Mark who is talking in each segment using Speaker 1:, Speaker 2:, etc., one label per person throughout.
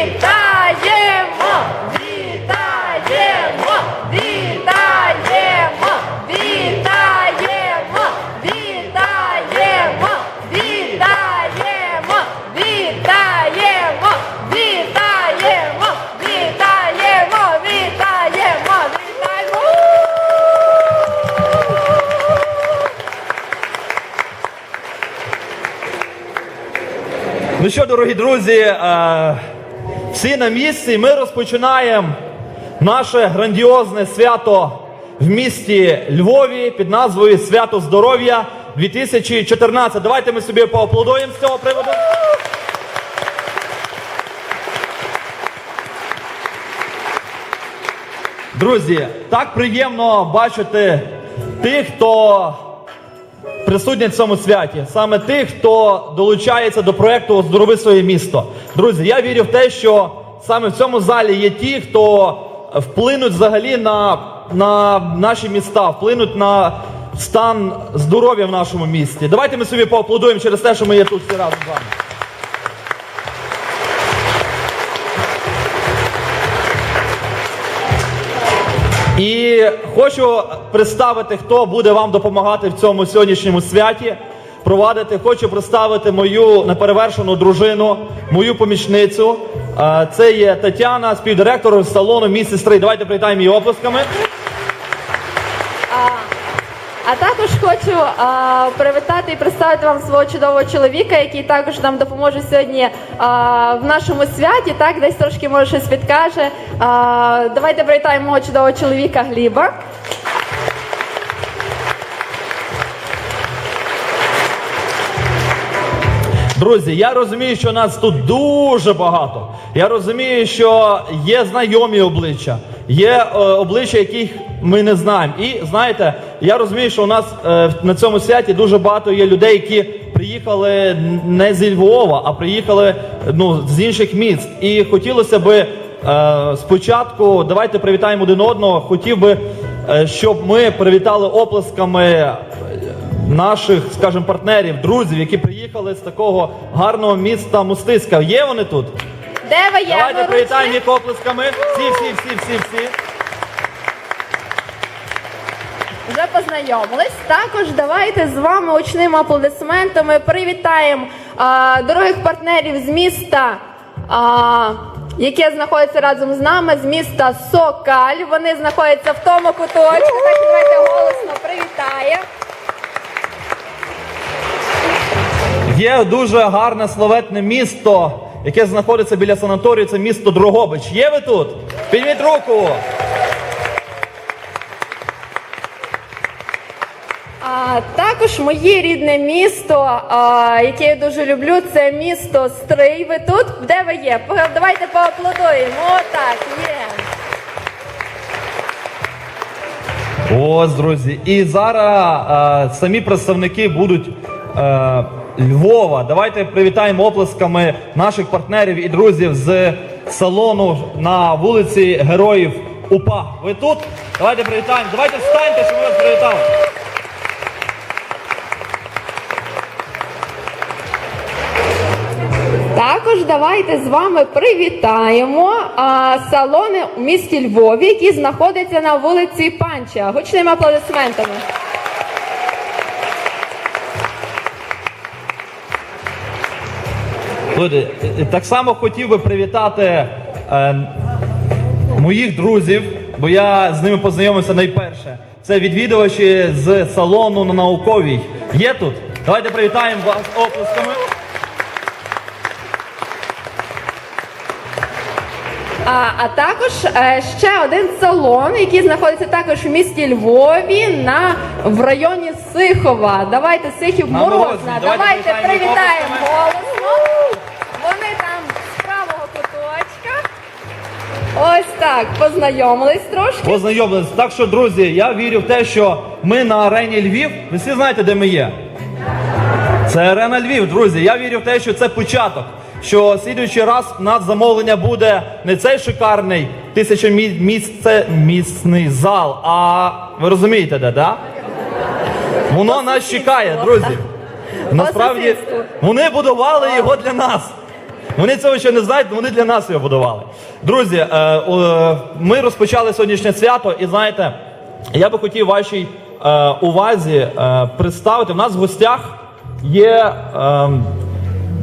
Speaker 1: Вітаємо! Вітаємо! Вітаємо! Вітаємо! Вітаємо! Вітаємо! Вітаємо! Вітаємо! Вітаємо! Вітаємо! Вітаємо!
Speaker 2: Ну що, дорогі друзі, е, всі на місці. Ми розпочинаємо наше грандіозне свято в місті Львові під назвою Свято Здоров'я 2014. Давайте ми собі поаплодуємо з цього приводу. Друзі, так приємно бачити тих, хто присутні в цьому святі, саме тих, хто долучається до проекту Оздорови своє місто. Друзі, я вірю в те, що саме в цьому залі є ті, хто вплинуть взагалі на, на наші міста, вплинуть на стан здоров'я в нашому місті. Давайте ми собі поаплодуємо через те, що ми є тут всі разом з вами. І хочу представити, хто буде вам допомагати в цьому сьогоднішньому святі. Провадити, хочу представити мою неперевершену дружину, мою помічницю. Це є Тетяна, співдиректор салону мій. Давайте привітаємо її оплесками.
Speaker 1: А, також хочу а, привітати і представити вам свого чудового чоловіка, який також нам допоможе сьогодні а, в нашому святі. Так, десь трошки може щось підкаже. А, давайте привітаємо мого чудового чоловіка Гліба.
Speaker 2: Друзі, я розумію, що нас тут дуже багато. Я розумію, що є знайомі обличчя, є е, обличчя, яких ми не знаємо. І знаєте, я розумію, що у нас е, на цьому святі дуже багато є людей, які приїхали не зі Львова, а приїхали ну, з інших міст. І хотілося би е, спочатку, давайте привітаємо один одного. Хотів би, е, щоб ми привітали оплесками наших, скажімо, партнерів, друзів, які приїхали з такого гарного міста Мустиська. Є вони тут?
Speaker 1: Де ви є?
Speaker 2: Давайте привітаємо їх оплесками. Всі, всі, всі, всі, всі.
Speaker 1: Вже познайомились. Також давайте з вами очними аплодисментами привітаємо а, дорогих партнерів з міста, а, яке знаходиться разом з нами, з міста Сокаль. Вони знаходяться в тому куточку. Так давайте голосно привітаємо.
Speaker 2: Є дуже гарне славетне місто, яке знаходиться біля санаторію. Це місто Дрогобич. Є ви тут? Підніміть руку.
Speaker 1: А, також моє рідне місто, а, яке я дуже люблю, це місто Стрий. Ви тут? Де ви є? Давайте поаплодуємо. Отак, є.
Speaker 2: Ось, друзі. І зараз е, самі представники будуть е, Львова. Давайте привітаємо оплесками наших партнерів і друзів з салону на вулиці Героїв УПА. Ви тут? Давайте привітаємо. Давайте встаньте, щоб ми вас привітали.
Speaker 1: Також давайте з вами привітаємо а, салони у місті Львові, які знаходяться на вулиці Панча. Гучними аплодисментами.
Speaker 2: Е, так само хотів би привітати е, моїх друзів, бо я з ними познайомився найперше. Це відвідувачі з салону на науковій. Є тут? Давайте привітаємо вас оплесками.
Speaker 1: А, а також е, ще один салон, який знаходиться також в місті Львові на в районі Сихова. Давайте Сихів Морозна. Давайте,
Speaker 2: Давайте привітаємо
Speaker 1: привітаємо. голосно. Вони там з правого куточка. Ось так, познайомились трошки.
Speaker 2: Познайомились. Так що, друзі, я вірю в те, що ми на арені Львів. Ви всі знаєте, де ми є? Це арена Львів, друзі. Я вірю в те, що це початок. Що слідуючий раз у нас замовлення буде не цей шикарний тисячомісцний зал, а ви розумієте, де, да? Воно нас чекає, друзі. Насправді вони будували його для нас. Вони цього ще не знають, вони для нас його будували. Друзі, е, ми розпочали сьогоднішнє свято, і знаєте, я би хотів вашій е, увазі е, представити. У нас в гостях є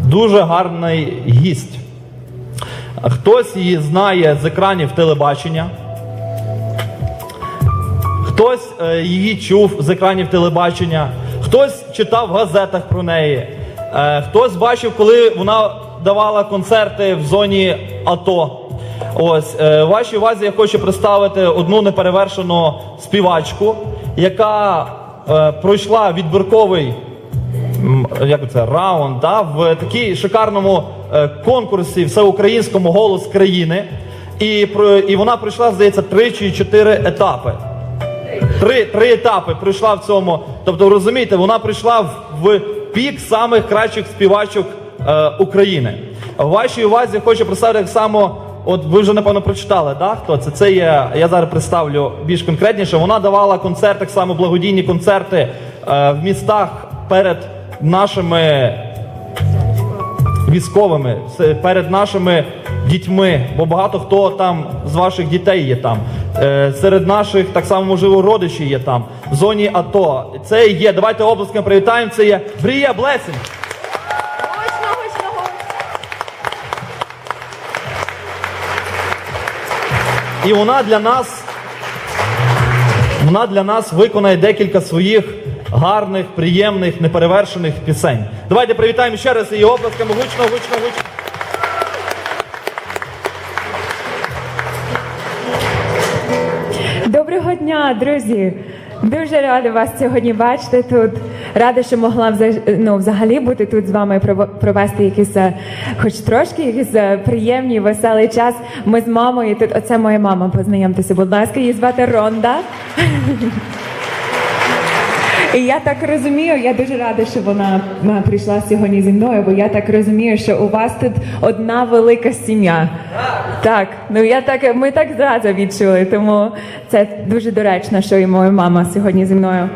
Speaker 2: дуже гарний гість. Хтось її знає з екранів телебачення. Хтось її чув з екранів телебачення, хтось читав в газетах про неї, хтось бачив, коли вона давала концерти в зоні АТО. Ось е, вашій увазі я хочу представити одну неперевершену співачку, яка е, пройшла відбірковий як це раунд да, в такій шикарному е, конкурсі всеукраїнському голос країни. І, і вона пройшла, здається, три чи чотири етапи. Три, три етапи пройшла в цьому. Тобто, розумієте, вона прийшла в, в пік самих кращих співачок е, України. В вашій увазі хочу представити так само. От ви вже напевно прочитали, да? Хто це? Це є. Я зараз представлю більш конкретніше. Вона давала концерти, так само благодійні концерти е, в містах перед нашими військовими, перед нашими дітьми, бо багато хто там з ваших дітей є там. Е, серед наших так само можливо родичі є там в зоні АТО. Це є. Давайте обласками привітаємо. Це є Брія Блесінг. І вона для нас, вона для нас виконає декілька своїх гарних, приємних, неперевершених пісень. Давайте привітаємо ще раз її обласками. Гучно, гучно, гучно.
Speaker 3: Доброго дня, друзі! Дуже рада вас сьогодні бачити тут. Рада, що могла ну, взагалі бути тут з вами провести якийсь, е, хоч трошки, якийсь е, приємний, веселий час. Ми з мамою тут. Оце моя мама. Познайомтеся, будь ласка, її звати Ронда. І я так розумію, я дуже рада, що вона прийшла сьогодні зі мною, бо я так розумію, що у вас тут одна велика сім'я. Так, ну я так, ми так зразу відчули, тому це дуже доречно, що і моя мама сьогодні зі мною.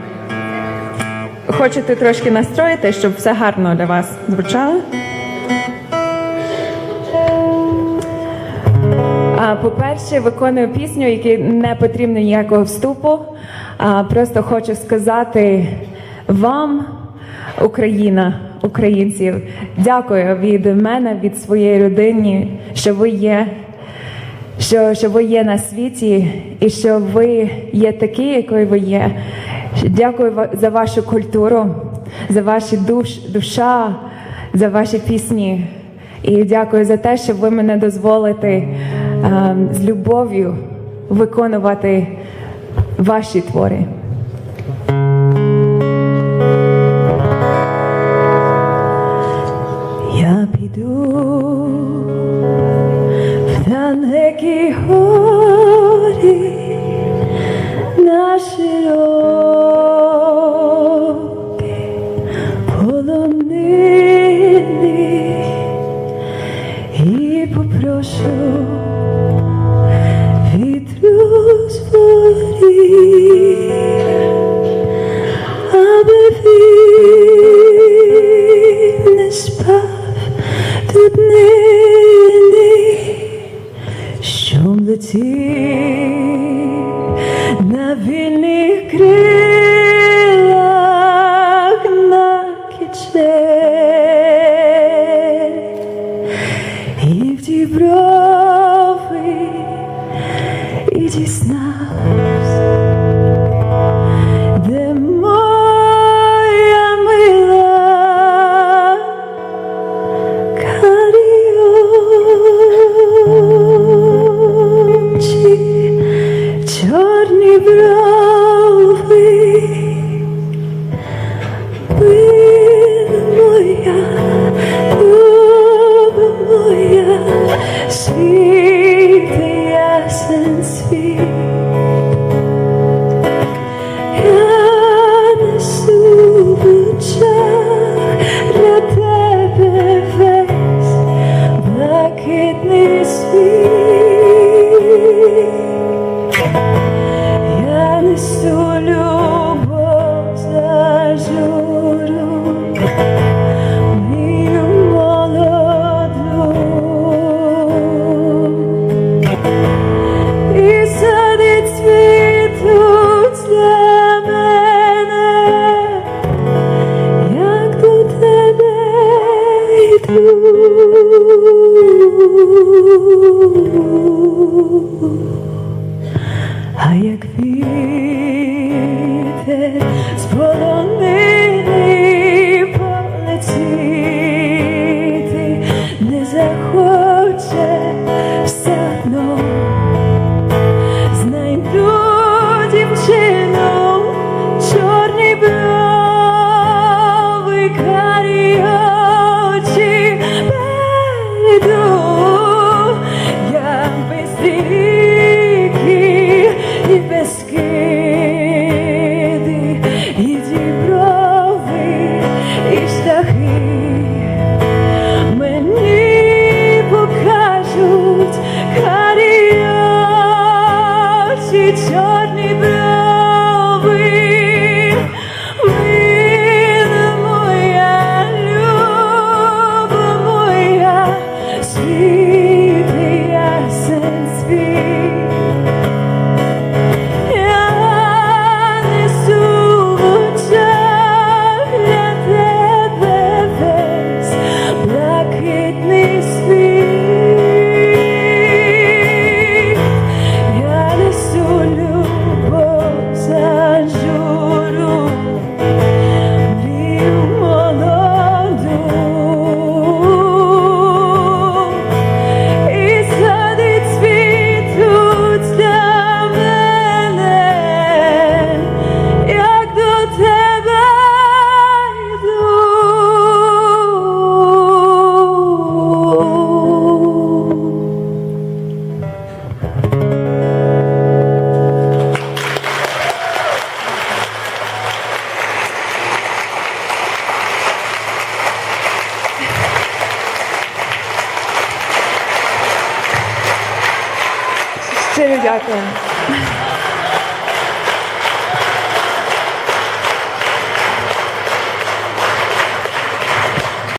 Speaker 3: Хочете трошки настроїти, щоб все гарно для вас звучало? По-перше, виконую пісню, якій не потрібно ніякого вступу. Просто хочу сказати вам, Україна, українців, дякую від мене, від своєї родини, що ви є, що, що ви є на світі і що ви є такі, якою ви є. Дякую за вашу культуру, за ваші душ, душа, за ваші пісні. І дякую за те, що ви мене дозволите ем, з любов'ю виконувати ваші твори. І дізнався,